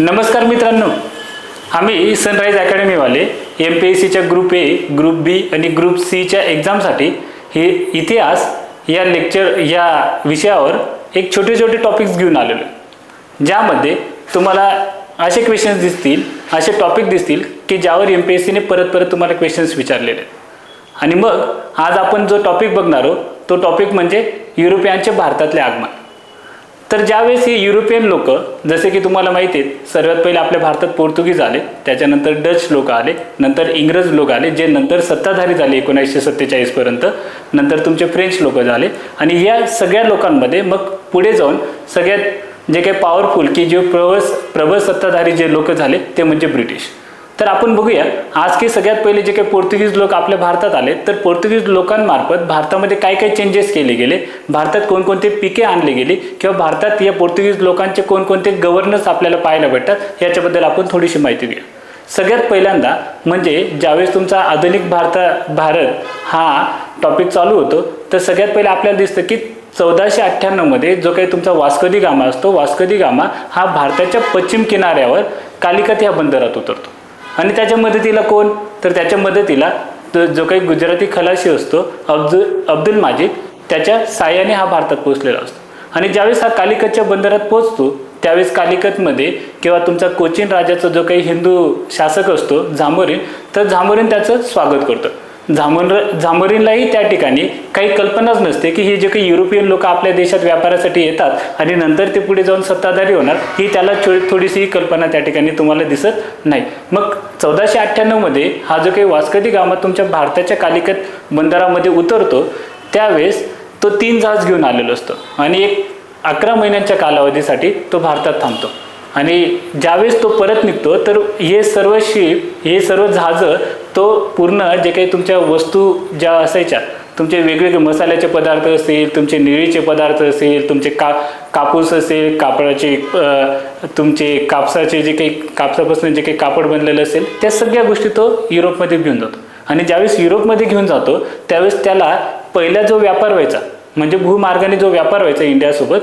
नमस्कार मित्रांनो. आम्ही सनराईज अकॅडमीवाले एम पी एस सीच्या ग्रुप ए ग्रुप बी आणि ग्रुप सीच्या एक्झामसाठी हे इतिहास या लेक्चर या विषयावर एक छोटे छोटे टॉपिक्स घेऊन आलेलो आहे. ज्यामध्ये तुम्हाला असे क्वेश्चन्स दिसतील असे टॉपिक दिसतील की ज्यावर एम पी एस सीने परत परत तुम्हाला क्वेश्चन्स विचारलेले आहेत. आणि मग आज आपण जो टॉपिक बघणार आहोत तो टॉपिक म्हणजे युरोपियांचे भारतातले आगमन. तर ज्यावेळेस हे युरोपियन लोक जसे की तुम्हाला माहिती आहेत सर्वात पहिले आपल्या भारतात पोर्तुगीज आले त्याच्यानंतर डच लोक आले नंतर इंग्रज लोक आले जे नंतर सत्ताधारी झाले एकोणीसशे सत्तेचाळीसपर्यंत नंतर तुमचे फ्रेंच लोक झाले. आणि या सगळ्या लोकांमध्ये मग पुढे जाऊन सगळ्यात जे काही पॉवरफुल की जे प्रबळ प्रबळ सत्ताधारी जे लोक झाले ते म्हणजे ब्रिटिश. तर आपण बघूया. आज की सगळ्यात पहिले जे काही पोर्तुगीज लोक आपल्या भारतात आले तर पोर्तुगीज लोकांमार्फत भारतामध्ये काय काय चेंजेस केले गेले? भारतात कोणकोणते पिके आणले गेली? किंवा भारतात या पोर्तुगीज लोकांचे कोणकोणते गव्हर्नर्स आपल्याला पाहायला भेटतात? याच्याबद्दल आपण थोडीशी माहिती घेऊ सगळ्यात पहिल्यांदा म्हणजे ज्यावेळेस तुमचा आधुनिक भारता भारत हा टॉपिक चालू होतो तर सगळ्यात पहिले आपल्याला दिसतं की चौदाशे अठ्ठ्याण्णवमध्ये जो काही तुमचा वास्कदी गामा असतो वास्कदी गामा हा भारताच्या पश्चिम किनाऱ्यावर कालिकत या बंदरात उतरतो. आणि त्याच्या मदतीला कोण? तर त्याच्या मदतीला जो काही गुजराती खलाशी असतो अब्दुल अब्दुल माजिद त्याच्या साह्याने हा भारतात पोहोचलेला असतो. आणि ज्यावेळेस हा कालिकतच्या बंदरात पोहोचतो त्यावेळेस कालिकतमध्ये किंवा तुमचा कोचीन राजाचा जो काही हिंदू शासक असतो झामोरीन तर झामोरीन त्याचं स्वागत करतो. झामोर झामरीनलाही त्या ठिकाणी काही कल्पनाच नसते की हे जे काही युरोपियन लोक आपल्या देशात व्यापारासाठी येतात आणि नंतर ते पुढे जाऊन सत्ताधारी होणार ही त्याला छो थोडीशी कल्पना त्या ठिकाणी तुम्हाला दिसत नाही. मग चौदाशे अठ्ठ्याण्णवमध्ये हा जो काही वास्कदी गावात तुमच्या भारताच्या कालिकत बंदरामध्ये उतरतो त्यावेळेस तो तीन जहाज घेऊन आलेलो असतो आणि एक अकरा महिन्यांच्या कालावधीसाठी तो भारतात थांबतो. आणि ज्यावेळेस तो परत निघतो तर हे सर्व शिप हे सर्व जहाजं तो पूर्ण जे काही तुमच्या वस्तू ज्या असायच्या तुमचे वेगवेगळे मसाल्याचे पदार्थ असेल तुमचे निळीचे पदार्थ असेल तुमचे का कापूस असेल कापडाचे तुमचे कापसाचे जे काही कापसापासून जे काही कापड बनलेलं असेल त्या सगळ्या गोष्टी तो युरोपमध्ये घेऊन जातो. आणि ज्यावेळेस युरोपमध्ये घेऊन जातो त्यावेळेस त्याला पहिला जो व्यापार व्हायचा म्हणजे भूमार्गाने जो व्यापार व्हायचा इंडियासोबत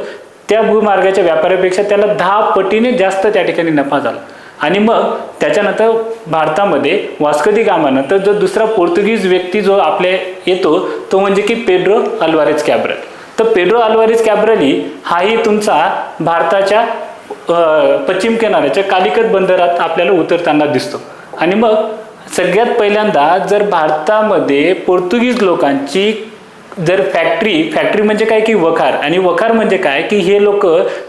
त्या भूमार्गाच्या व्यापारापेक्षा त्याला दहा पटीने जास्त त्या ठिकाणी नफा झाला. आणि मग त्याच्यानंतर भारतामध्ये वास्कदी गामानंतर जो दुसरा पोर्तुगीज व्यक्ती जो आपल्या येतो तो म्हणजे की पेड्रो अल्वारेज कॅब्रल. तर पेड्रो अल्वारेज कॅब्रली हाही तुमचा भारताच्या पश्चिम किनाऱ्याच्या कालिकत बंदरात आपल्याला उतरताना दिसतो. आणि मग सगळ्यात पहिल्यांदा जर भारतामध्ये पोर्तुगीज लोकांची जर फॅक्टरी फॅक्टरी म्हणजे काय की वखार? आणि वखार म्हणजे काय की हे लोक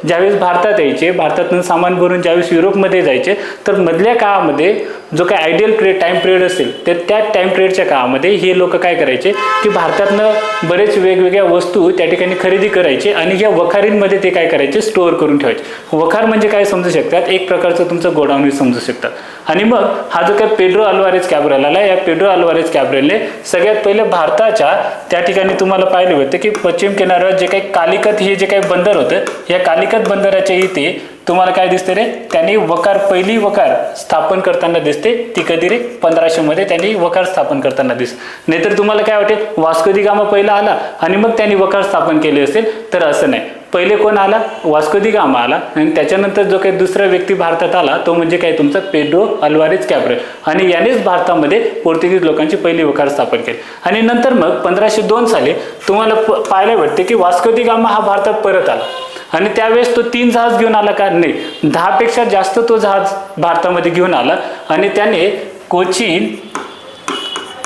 ज्यावेळेस भारतात यायचे भारतातून सामान भरून ज्यावेळेस युरोपमध्ये जायचे तर मधल्या काळामध्ये जो काय आयडियल पिरियड टाइम पिरियड असेल तर त्या टाईम पिरियडच्या काळामध्ये हे लोक काय करायचे की भारतातनं बरेच वेगवेगळ्या वस्तू त्या ठिकाणी खरेदी करायचे आणि या वखारींमध्ये ते काय करायचे स्टोअर करून ठेवायचे. वखार म्हणजे काय समजू शकतात? एक प्रकारचं तुमचं गोडाऊन समजू शकतात आणि मग हा जो काय पेड्रो अल्वारेज कॅब्रेल आला या पेड्रो अल्वारेज कॅब्रेलने सगळ्यात पहिले भारताच्या त्या ठिकाणी तुम्हाला पाहिले होते की पश्चिम किनाऱ्यावर जे काही कालिकत हे जे काही बंदर होतं या कालिकत बंदराच्या इथे तुम्हाला काय दिसते रे? त्यांनी वकार पहिली वकार स्थापन करताना दिसते ती कधी रे? पंधराशे मध्ये त्यांनी वकार स्थापन करताना दिस. नाहीतर तुम्हाला काय वाटेल वास्को गामा पहिला आला आणि मग त्यांनी वकार स्थापन केले असेल तर असं नाही. पहिले कोण आला? वास्कोदी गामा आला. आणि त्याच्यानंतर जो काही दुसरा व्यक्ती भारतात आला तो म्हणजे काय? तुमचा पेड्रो अल्वारेज कॅब्रेल आणि यानेच भारतामध्ये पोर्तुगीज लोकांची पहिली वकार स्थापन केली. आणि नंतर मग पंधराशे दोन साली तुम्हाला प- पाहायला भेटते की वास्कोदी गामा हा भारतात परत आला. आणि त्यावेळेस तो तीन जहाज घेऊन आला का? नाही. दहापेक्षा जास्त तो जहाज भारतामध्ये घेऊन आला. आणि त्याने कोचीन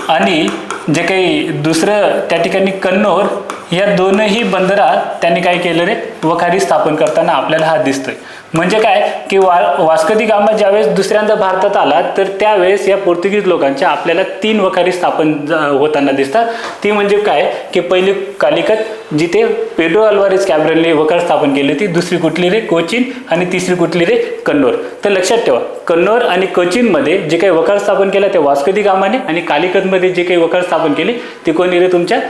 आणि जे काही दुसरं त्या ठिकाणी कन्नोर या दोनही बंदरात त्यांनी काय केलं रे? वखारी स्थापन करताना आपल्याला हा दिसतोय. म्हणजे काय? की वा वास्कदी गामा ज्यावेळेस दुसऱ्यांदा भारतात आला तर त्यावेळेस या पोर्तुगीज लोकांच्या आपल्याला तीन वखारी स्थापन होताना दिसतात. ती म्हणजे काय? की पहिली कालिकत जिथे पेड्रो अल्वारेज कॅब्रलने वखार स्थापन केली होती. दुसरी कुठली रे? कोचीन. आणि तिसरी कुठली रे? कन्नोर. तर लक्षात ठेवा कन्नोर आणि कोचीनमध्ये जे काही वखार स्थापन केलं ते वास्कदी गामाने आणि कालिकतमध्ये जे काही वखार स्थापन केली. ती कोणी रे तुमच्या?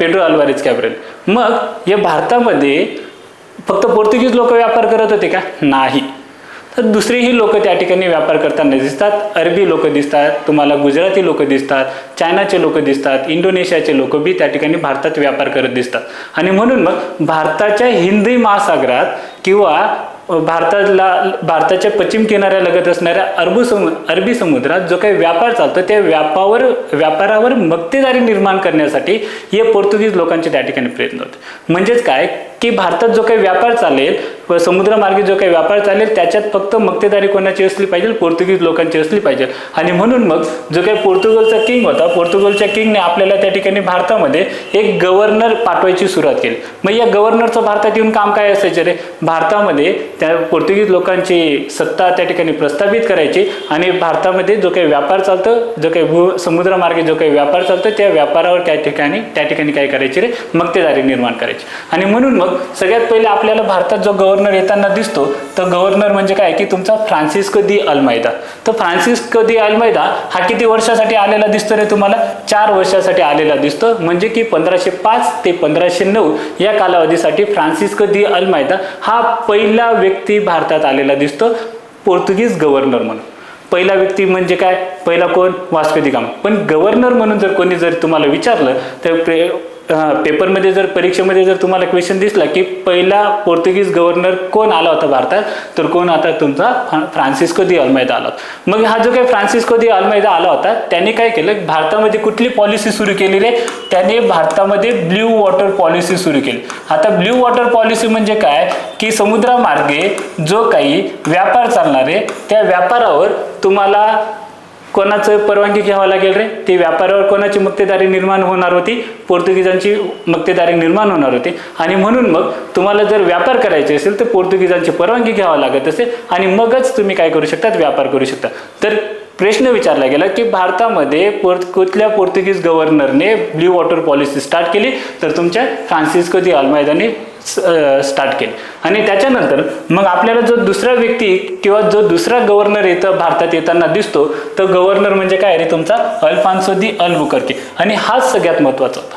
पेड्रो अल्वारेज कॅब्रल मग या भारतामध्ये फक्त पोर्तुगीज लोक व्यापार करत होते का? नाही. तर दुसरीही लोक त्या ठिकाणी व्यापार करताना दिसतात. अरबी लोक दिसतात तुम्हाला गुजराती लोक दिसतात चायनाचे लोक दिसतात इंडोनेशियाचे लोक बी त्या ठिकाणी भारतात व्यापार करत दिसतात. आणि म्हणून मग भारताच्या हिंदी महासागरात किंवा भारताला भारताच्या पश्चिम किनाऱ्यालगत असणाऱ्या अरबू सम अरबी समुद्रात जो काही व्यापार चालतो त्या व्यापावर व्यापारावर मक्तेदारी निर्माण करण्यासाठी हे पोर्तुगीज लोकांचे त्या ठिकाणी प्रयत्न होते. म्हणजेच काय? की भारतात जो काही व्यापार चालेल व समुद्रमार्गे जो काही व्यापार चालेल त्याच्यात फक्त मक्तेदारी कोणाची असली पाहिजे पोर्तुगीज लोकांची असली पाहिजे. आणि म्हणून मग जो काही पोर्तुगलचा किंग होता पोर्तुगलच्या किंगने आपल्याला त्या ठिकाणी भारतामध्ये एक गव्हर्नर पाठवायची सुरुवात केली. मग या गव्हर्नरचं भारतात येऊन काम काय असायचं रे? भारतामध्ये त्या पोर्तुगीज लोकांची सत्ता त्या ठिकाणी प्रस्थापित करायची आणि भारतामध्ये जो काही व्यापार चालतं जो काही भू समुद्रमार्गे जो काही व्यापार चालतो त्या व्यापारावर त्या ठिकाणी त्या ठिकाणी काय करायची रे? मक्तेदारी निर्माण करायची. आणि म्हणून मग सगळ्यात पहिले आपल्याला भारतात जो गव्हर्नर येताना दिसतो तर गव्हर्नर म्हणजे काय? की तुमचा फ्रान्सिस्को दी अल्मायदा. तर फ्रान्सिस्को दी अल्मायदा हा किती वर्षासाठी आलेला दिसतो रे तुम्हाला? चार वर्षासाठी आलेला दिसतो. म्हणजे की पंधराशे पाच ते पंधराशे नऊ या कालावधीसाठी फ्रान्सिस्को दी अल्मायदा हा पहिला व्यक्ती भारतात आलेला दिसतो पोर्तुगीज गव्हर्नर म्हणून. पहिला व्यक्ती म्हणजे काय? पहिला कोण? वास्को दी गामा पण गव्हर्नर म्हणून जर कोणी जर तुम्हाला विचारलं तर पेपरमध्ये जर परीक्षेमध्ये जर तुम्हाला क्वेश्चन दिसला की पहिला पोर्तुगीज गव्हर्नर कोण आला होता भारतात तर कोण आता तुमचा फ्रान्सिस्को दी अल्मैदा आला होता. मग हा जो काही फ्रान्सिस्को दी अल्मैदा आला होता त्याने काय केलं? भारतामध्ये कुठली पॉलिसी सुरू केली रे त्याने भारतामध्ये ब्ल्यू वॉटर पॉलिसी सुरू केली. आता ब्ल्यू वॉटर पॉलिसी म्हणजे काय? की समुद्रामार्गे जो काही व्यापार चालणार आहे त्या व्यापारावर तुम्हाला कोणाचं परवानगी घ्यावं लागेल रे? ती व्यापारावर कोणाची मक्तेदारी निर्माण होणार होती? पोर्तुगीजांची मक्तेदारी निर्माण होणार होती. आणि म्हणून मग तुम्हाला जर व्यापार करायचे असेल तर पोर्तुगीजांची परवानगी घ्यावं लागत असेल आणि मगच तुम्ही काय करू शकतात व्यापार करू शकता. तर प्रश्न विचारला गेला की भारतामध्ये पोर्त कुठल्या पोर्तुगीज गव्हर्नरने ब्ल्यू वॉटर पॉलिसी स्टार्ट केली? तर तुमच्या फ्रान्सिस्को दी अल्मायदाने स्टार्ट केली. आणि त्याच्यानंतर मग आपल्याला जो दुसरा व्यक्ती किंवा जो दुसरा गव्हर्नर येतं भारतात येताना दिसतो तो गव्हर्नर म्हणजे काय रे तुमचा? Alfonso de Albuquerque. आणि हाच सगळ्यात महत्त्वाचा होता.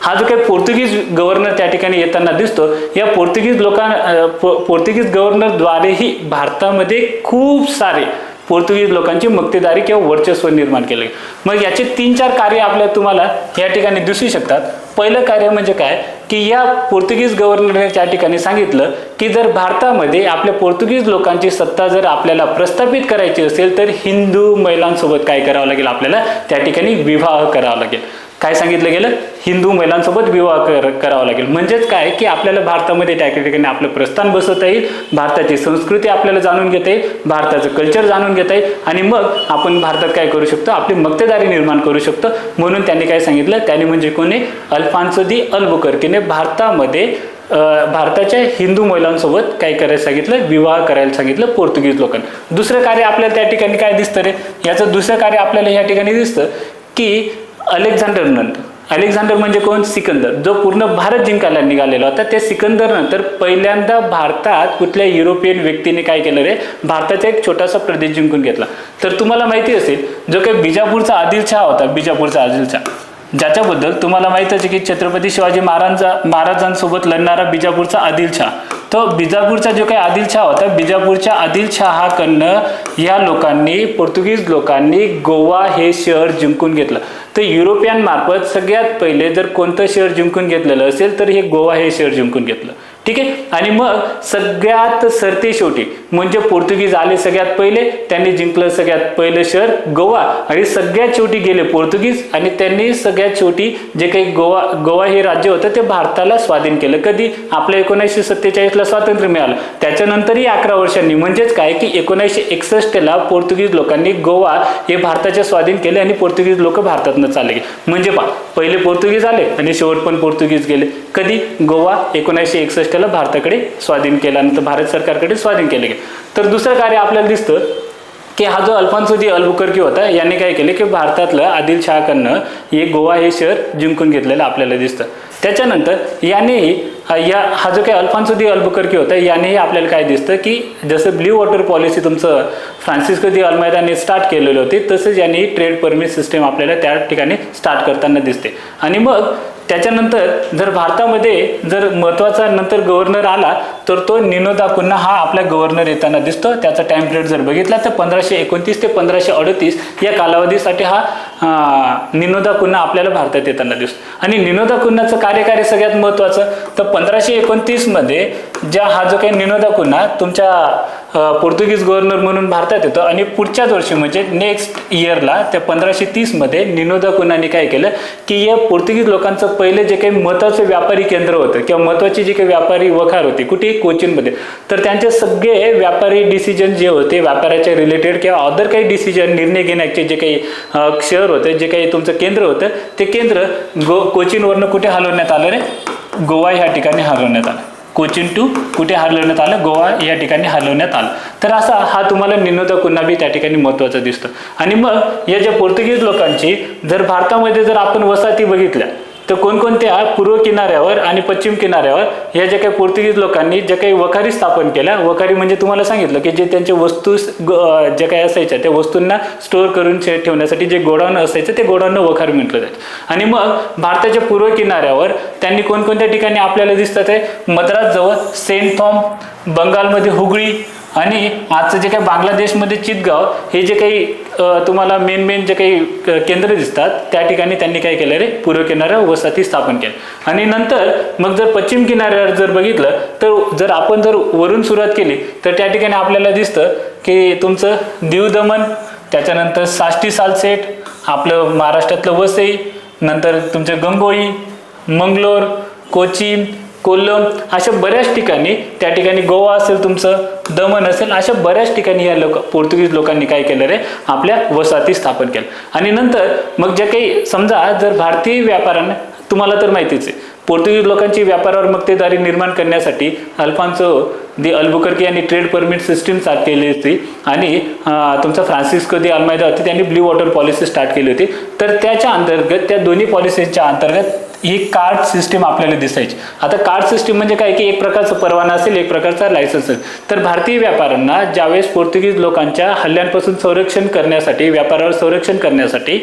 हा जो काही पोर्तुगीज गव्हर्नर त्या ठिकाणी येताना दिसतो या पोर्तुगीज लोकां पो- पोर्तुगीज गव्हर्नरद्वारेही भारतामध्ये खूप सारे पोर्तुगीज लोकांची मक्तेदारी किंवा वर्चस्व निर्माण केले मग याचे तीन चार कार्य आपल्या तुम्हाला या ठिकाणी दिसू शकतात. पहिलं कार्य म्हणजे काय? की या पोर्तुगीज गव्हर्नरने त्या ठिकाणी सांगितलं की जर भारतामध्ये आपल्या पोर्तुगीज लोकांची सत्ता जर आपल्याला प्रस्थापित करायची असेल तर हिंदू महिलांसोबत काय करावं लागेल? आपल्याला त्या ठिकाणी विवाह करावा लागेल. काय सांगितलं गेलं? हिंदू महिलांसोबत विवाह कर करावा लागेल. म्हणजेच काय? की आपल्याला भारतामध्ये त्या ठिकाणी आपलं प्रस्थान बसवता येईल भारताची संस्कृती आपल्याला जाणून घेता येईल भारताचं कल्चर जाणून घेता येईल आणि मग आपण भारतात काय करू शकतो? आपली मक्तेदारी निर्माण करू शकतो. म्हणून त्यांनी काय सांगितलं? त्यांनी म्हणजे कोणी? अल्फान्सो दी अल्बुकर्कीने भारतामध्ये भारताच्या हिंदू महिलांसोबत काय करायला सांगितलं? विवाह करायला सांगितलं पोर्तुगीज लोकांना. दुसरं कार्य आपल्याला त्या ठिकाणी काय दिसतं रे? याचं दुसरं कार्य आपल्याला या ठिकाणी दिसतं की अलेक्झांडर नंतर. अलेक्झांडर म्हणजे कोण? सिकंदर. जो पूर्ण भारत जिंकायला निघालेला होता त्या सिकंदर नंतर पहिल्यांदा भारतात कुठल्या युरोपियन व्यक्तीने काय केलं रे? भारताचा एक छोटासा प्रदेश जिंकून घेतला. तर तुम्हाला माहिती असेल जो काही बिजापूरचा आदिलशहा होता बिजापूरचा आदिलशहा. ज्याच्याबद्दल तुम्हाला माहीत आहे की छत्रपती शिवाजी महाराजांचा महाराजांसोबत लढणारा बिजापूरचा आदिलशहा. तो बिजापूरचा जो काही आदिलशहा होता बिजापूरच्या आदिलशहाकडनं या लोकांनी पोर्तुगीज लोकांनी गोवा हे शहर जिंकून घेतलं. तर युरोपियन मार्फत सगळ्यात पहिले जर कोणतं शहर जिंकून घेतलेलं असेल तर हे गोवा हे शहर जिंकून घेतलं. ठीक आहे? आणि मग सगळ्यात सरते शेवटी म्हणजे पोर्तुगीज आले सगळ्यात पहिले त्यांनी जिंकलं सगळ्यात पहिलं शहर गोवा आणि सगळ्यात शेवटी गेले पोर्तुगीज आणि त्यांनी सगळ्यात शेवटी जे काही गोवा गोवा हे राज्य होतं ते भारताला स्वाधीन केलं. कधी? आपल्या एकोणीसशे सत्तेचाळीसला स्वातंत्र्य मिळालं. त्याच्यानंतरही अकरा वर्षांनी म्हणजेच काय की एकोणीसशे एकसष्टला पोर्तुगीज लोकांनी गोवा हे भारताच्या स्वाधीन केले आणि पोर्तुगीज लोक भारतातनं चालले गेले. म्हणजे पा पहिले पोर्तुगीज आले आणि शेवट पण पोर्तुगीज गेले. कधी? गोवा एकोणीसशे एकसष्ट एकसष्टला भारताकडे स्वाधीन केल्यानंतर भारत सरकारकडे स्वाधीन केले गेले. तर दुसरं कार्य आपल्याला दिसतं की हा जो अल्फान्सोजी अल्बुकर्की होता यांनी काय केले की भारतातलं आदिलशहाकडनं हे गोवा हे शहर जिंकून घेतलेलं आपल्याला दिसतं. त्याच्यानंतर यानेही या हा जो काही अल्फान्सो दी अल्बुकर्की होता यानेही आपल्याला काय दिसतं की जसं ब्ल्यू वॉटर पॉलिसी तुमचं फ्रान्सिस्को दी अल्मायदाने स्टार्ट केलेली होती तसंच यांनी ट्रेड परमिट सिस्टीम आपल्याला त्या ठिकाणी स्टार्ट करताना दिसते. आणि मग त्याच्यानंतर जर भारतामध्ये जर महत्त्वाचा नंतर गव्हर्नर आला तर तो निनोदा कुन्हा हा आपला गव्हर्नर येताना दिसतो. त्याचा टाइम पिरियड जर बघितला तर पंधराशे एकोणतीस ते पंधराशे अडतीस या कालावधीसाठी हा निनोदा कुन्हा आपल्याला भारतात येताना दिसतो. आणि निनोदा कुन्हाचं कार्यकार्य सगळ्यात महत्त्वाचं तर पंधराशे एकोणतीसमध्ये ज्या हा जो काही निनोदा कुन्हा तुमच्या पोर्तुगीज गव्हर्नर म्हणून भारतात येतो. आणि पुढच्याच वर्षी म्हणजे नेक्स्ट इयरला त्या पंधराशे तीसमध्ये निनोदा कुन्हाने काय केलं की या पोर्तुगीज लोकांचं पहिले जे काही महत्त्वाचं व्यापारी केंद्र होतं किंवा महत्त्वाची जी काही व्यापारी वखार होती कुठे कोचीनमध्ये तर त्यांचे सगळे व्यापारी डिसिजन जे होते व्यापाराच्या रिलेटेड किंवा अदर काही डिसिजन निर्णय घेण्याचे जे काही शहर होते जे काही तुमचं केंद्र होतं ते केंद्र गो कोचीनवरनं कुठे हलवण्यात आलं रे? गोवा ह्या ठिकाणी हलवण्यात आलं. कोचीन टू कुठे हलवण्यात आलं? गोवा या ठिकाणी हलवण्यात आलं. तर असा हा तुम्हाला निनोदा कुन्हाबी त्या ठिकाणी महत्त्वाचा दिसतो. आणि मग या ज्या पोर्तुगीज लोकांची जर भारतामध्ये जर आपण वसाहती बघितल्या तर कोणकोणत्या पूर्व किनाऱ्यावर आणि पश्चिम किनाऱ्यावर या ज्या काही पोर्तुगीज लोकांनी ज्या काही वखारी स्थापन केल्या वखारी म्हणजे तुम्हाला सांगितलं की जे त्यांचे वस्तू ग- ज्या काही असायच्या त्या वस्तूंना स्टोअर करून ठेवण्यासाठी जे गोडाऊन असायचं ते गोडाऊन वखार म्हटलं जायचं. आणि मग भारताच्या पूर्व किनाऱ्यावर त्यांनी कोणकोणत्या ठिकाणी आपल्याला दिसतात आहे? मद्रासजवळ सेंट थॉम बंगालमध्ये हुगळी आणि आजचं जे काही बांगलादेशमध्ये चितगाव हे जे काही तुम्हाला मेन मेन जे काही क- केंद्र दिसतात त्या ठिकाणी त्यांनी काय केलं रे? पूर्व किनाऱ्यावर वसाहती स्थापन केल्या आणि नंतर मग जर पश्चिम किनाऱ्यावर जर बघितलं तर जर आपण जर वरून सुरुवात केली तर त्या ठिकाणी आपल्याला दिसतं की तुमचं दीव दमन त्याच्यानंतर साष्टी सालसेट आपलं महाराष्ट्रातलं वसई नंतर तुमचं गंगोळी मंगलोर कोचीन कोल्लम अशा बऱ्याच ठिकाणी त्या ठिकाणी गोवा असेल तुमचं दमन असेल अशा बऱ्याच ठिकाणी या लोक पोर्तुगीज लोकांनी काय केलं रे? आपल्या वसाहती स्थापन केलं. आणि नंतर मग ज्या काही समजा जर भारतीय व्यापाऱ्यांना तुम्हाला तर माहितीच आहे पोर्तुगीज लोकांची व्यापारावर मक्तेदारी निर्माण करण्यासाठी अल्फान्सो दी अल्बुकर्की यांनी ट्रेड परमिट सिस्टीम स्टार्ट केली होती. आणि तुमचा फ्रान्सिस्को दी अल्मायदा होती त्यांनी ब्ल्यू वॉटर पॉलिसी स्टार्ट केली होती. तर त्याच्या अंतर्गत त्या दोन्ही पॉलिसीच्या अंतर्गत ही कार्ड सिस्टीम आपल्याला दिसायची. आता कार्ड सिस्टीम म्हणजे काय की एक प्रकारचा परवाना असेल एक प्रकारचा लायसन्स असेल. तर भारतीय व्यापाऱ्यांना ज्यावेळेस पोर्तुगीज लोकांच्या हल्ल्यांपासून संरक्षण करण्यासाठी व्यापारावर संरक्षण करण्यासाठी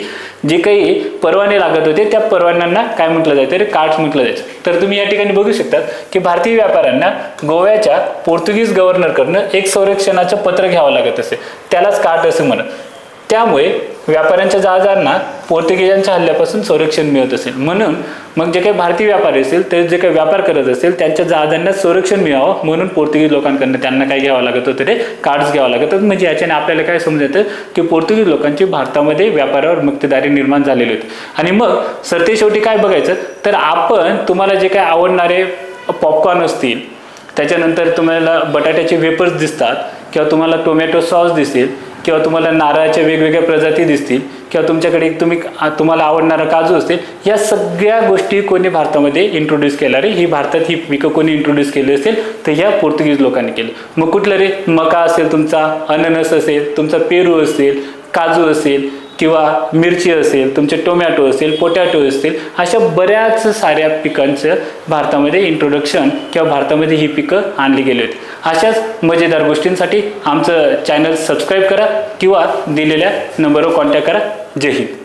जे काही परवाने लागत होते त्या परवान्यांना काय म्हटलं जायचं? रे कार्ड्स म्हटलं जायचं. तर तुम्ही या ठिकाणी बघू शकतात की भारतीय व्यापाऱ्यांना गोव्याच्या पोर्तुगीज गव्हर्नरकडनं एक संरक्षणाचं पत्र घ्यावं लागत असे. त्यालाच काट असं म्हणत. त्यामुळे व्यापाऱ्यांच्या जहाजांना पोर्तुगीजांच्या हल्ल्यापासून संरक्षण मिळत असेल. म्हणून मग जे काही भारतीय व्यापारी असेल ते जे काही व्यापार करत असेल त्यांच्या जहाजांना संरक्षण मिळावं म्हणून पोर्तुगीज लोकांकडनं त्यांना काय घ्यावं लागत होतं ते कार्ड्स घ्यावं लागत होतं. म्हणजे याच्याने आपल्याला काय समजत की पोर्तुगीज लोकांची भारतामध्ये व्यापारावर मुक्तदारी निर्माण झालेली होती. आणि मग सरते शेवटी काय बघायचं? तर आपण तुम्हाला जे काय आवडणारे पॉपकॉर्न असतील त्याच्यानंतर तुम्हाला बटाट्याचे वेपर्स दिसतात किंवा तुम्हाला टोमॅटो सॉस दिसेल किंवा तुम्हाला नारळाच्या वेगवेगळ्या प्रजाती दिसतील किंवा तुमच्याकडे एक तुम्ही तुम्हाला आवडणारा काजू असतील या सगळ्या गोष्टी कोणी भारतामध्ये इंट्रोड्यूस केल्या रे? ही भारतात ही पिकं कोणी इंट्रोड्यूस केली असेल तर ह्या पोर्तुगीज लोकांनी केलं. मग कुठलं रे? मका असेल तुमचा अननस असेल तुमचा पेरू असेल काजू असेल किंवा मिरची असेल तुमचे टोमॅटो असेल पोटॅटो असतील अशा बऱ्याच साऱ्या पिकांचं भारतामध्ये इंट्रोडक्शन किंवा भारतामध्ये ही पिकं आणली गेली होती अशाच मजेदार गोष्टींसाठी आमचं चॅनल सबस्क्राईब करा किंवा दिलेल्या नंबरवर कॉन्टॅक्ट करा. जय हिंद.